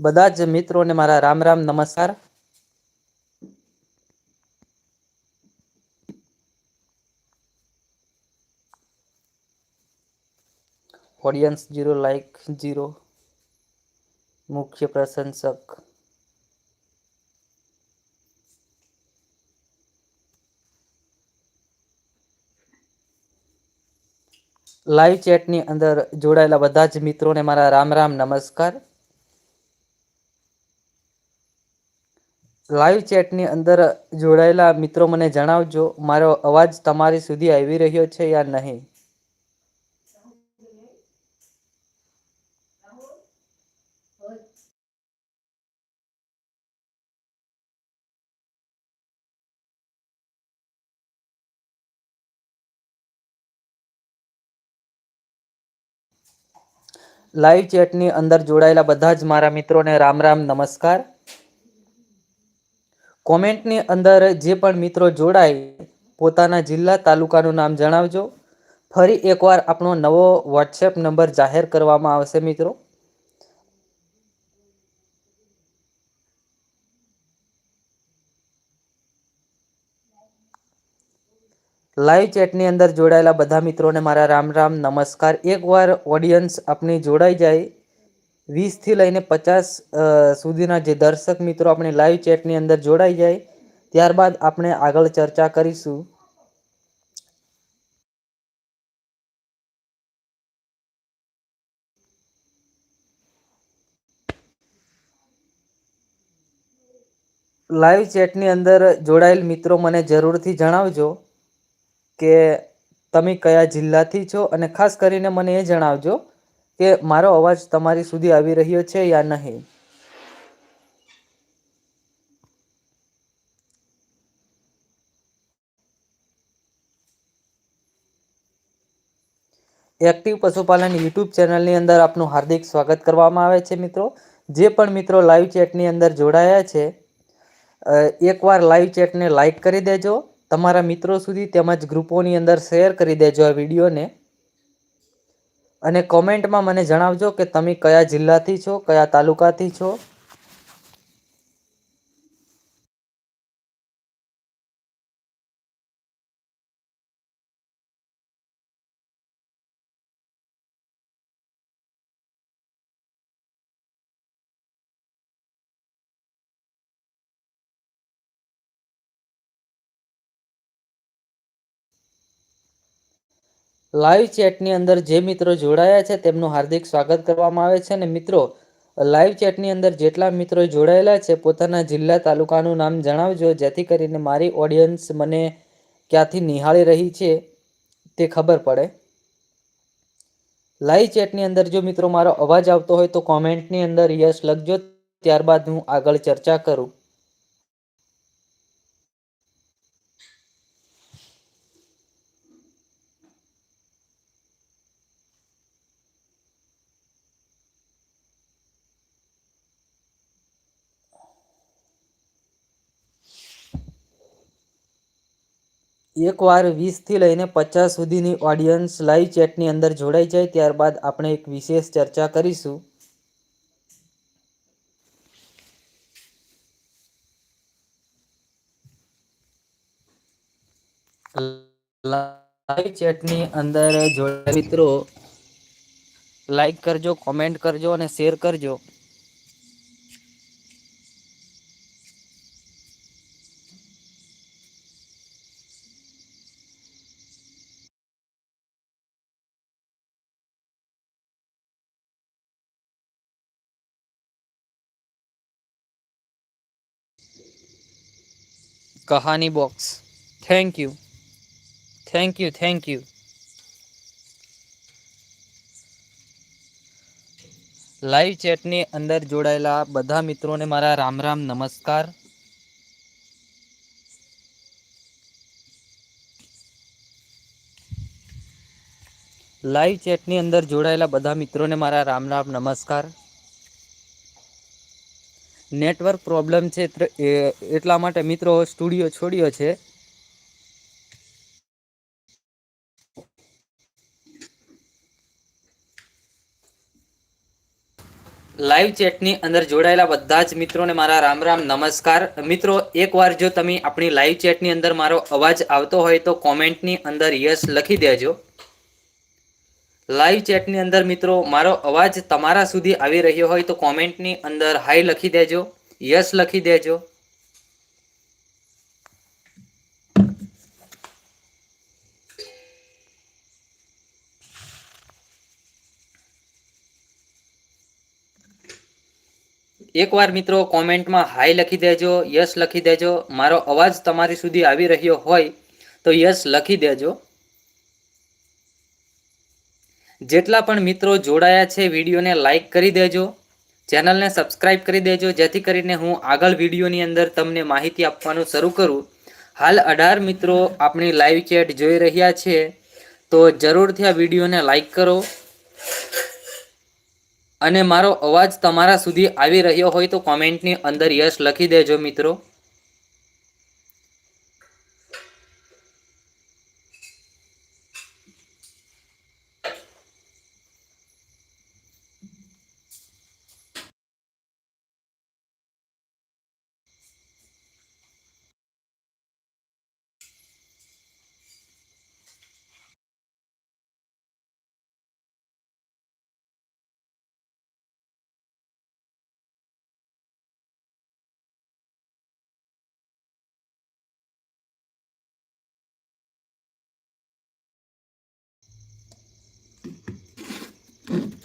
બધા જ મિત્રોને મારા રામ રામ નમસ્કાર. ઓડિયન્સ જીરો લાઈક જીરો મુખ્ય પ્રશંસક. લાઈવ ચેટની અંદર જોડાયેલા બધા જ મિત્રોને મારા રામ રામ નમસ્કાર. લાઈવ ચેટની અંદર જોડાયેલા મિત્રો મને જણાવજો, મારો અવાજ તમારી સુધી આવી રહ્યો છે યા નહીં? લાઈવ ચેટની અંદર જોડાયેલા બધા જ મારા મિત્રોને રામ રામ, નમસ્કાર. કોમેન્ટની અંદર જે પણ મિત્રો જોડાય, પોતાના જિલ્લા તાલુકાનું નામ જણાવજો. ફરી એકવાર આપણો નવો વોટ્સએપ નંબર જાહેર કરવામાં આવશે મિત્રો. લાઈવ ચેટની અંદર જોડાયેલા બધા મિત્રોને મારા રામ રામ, નમસ્કાર. એકવાર ઓડિયન્સ આપની જોડાઈ જાય. વીસથી લઈને પચાસ સુધીના જે દર્શક મિત્રો આપણે લાઈવ ચેટની અંદર જોડાઈ જાય, ત્યારબાદ આપણે આગળ ચર્ચા કરીશું. લાઈવ ચેટની અંદર જોડાયેલ મિત્રો મને જરૂરથી જણાવજો કે તમે કયા જિલ્લાથી છો અને ખાસ કરીને મને એ જણાવજો કે મારો અવાજ તમારી સુધી આવી રહ્યો છે યા નહીં? એક્ટિવ પશુપાલન યુટ્યુબ ચેનલની અંદર આપનું હાર્દિક સ્વાગત કરવામાં આવે છે મિત્રો. જે પણ મિત્રો લાઈવ ચેટની અંદર જોડાયા છે એકવાર લાઈવ ચેટને લાઈક કરી દેજો. તમારા મિત્રો સુધી તેમજ ગ્રુપોની અંદર શેર કરી દેજો આ વિડીયોને. અને કોમેન્ટમાં મને જણાવજો કે તમે કયા જિલ્લાથી છો કયા તાલુકાથી છો. લાઈવ ચેટની અંદર જે મિત્રો જોડાયા છે, તેમનું હાર્દિક સ્વાગત કરવામાં આવે છે. અને મિત્રો, લાઈવ ચેટની અંદર જેટલા મિત્રો જોડાયેલા છે, પોતાના જિલ્લા તાલુકાનું નામ જણાવજો, જેથી કરીને મારી ઓડિયન્સ મને ક્યાંથી નિહાળી રહી છે, તે ખબર પડે. લાઈવ ચેટની અંદર જો મિત્રો મારો અવાજ આવતો હોય તો કોમેન્ટની અંદર યસ લખજો, ત્યારબાદ હું આગળ ચર્ચા કરું. એકવાર વીસથી લઈને પચાસ સુધીની ઓડિયન્સ લાઈવ ચેટની અંદર જોડાઈ જાય, ત્યારબાદ આપણે એક વિશેષ ચર્ચા કરીશું. લાઈવ ચેટની અંદર જોડાયેલા મિત્રો લાઈક કરજો કોમેન્ટ કરજો અને શેર કરજો. કહાની box. Thank you thank you thank you live ચેટની અંદર જોડાયેલા બધા મિત્રોને મારા રામ રામ નમસ્કાર. લાઈવ ચેટની અંદર જોડાયેલા બધા મિત્રોને મારા રામ રામ નમસ્કાર. નેટવર્ક પ્રોબ્લેમ છે એટલા માટે મિત્રો સ્ટુડિયો છોડ્યો છે. લાઈવ ચેટની અંદર જોડાયેલા બધા જ મિત્રોને મારા રામ રામ નમસ્કાર. મિત્રો, એકવાર જો તમે આપણી લાઈવ ચેટની અંદર મારો અવાજ આવતો હોય તો કોમેન્ટની અંદર યસ લખી દેજો. લાઈવ ચેટની અંદર મિત્રો, મારો અવાજ તમારા સુધી આવી રહ્યો હોય તો કોમેન્ટની અંદર હાઈ લખી દેજો યસ લખી દેજો. એકવાર મિત્રો કોમેન્ટમાં હાઈ લખી દેજો યસ લખી દેજો. મારો અવાજ તમારી સુધી આવી રહ્યો હોય તો યસ લખી દેજો. જેટલા પણ મિત્રો જોડાયા છે, વિડીયોને લાઇક કરી દેજો. ચેનલને સબસ્ક્રાઇબ કરી દેજો, જેથી કરીને હું આગળ વિડીયોની અંદર તમને માહિતી આપવાનું શરૂ કરું. હાલ અઢાર મિત્રો આપણી લાઈવ ચેટ જોઈ રહ્યા છે, તો જરૂરથી આ વિડીયોને લાઇક કરો. અને મારો અવાજ તમારા સુધી આવી રહ્યો હોય તો કોમેન્ટની અંદર યસ લખી દેજો મિત્રો. Mm-hmm.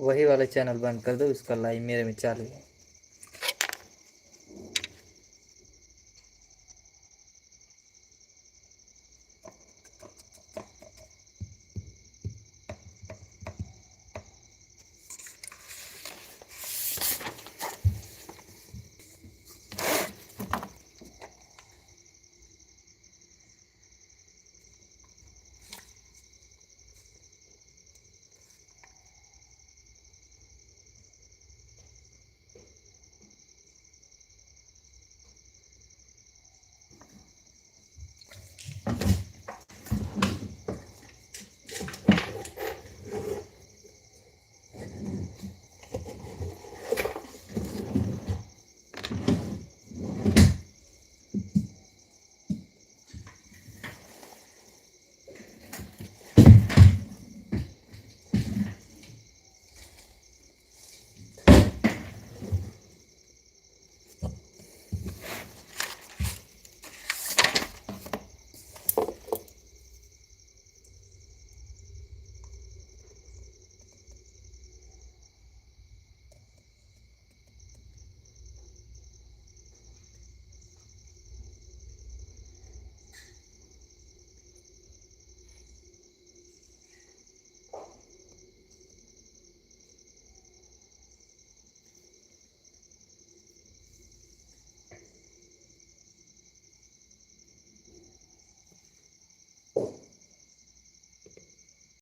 वही वाला चैनल बंद कर दो उसका लाइव मेरे में चालू है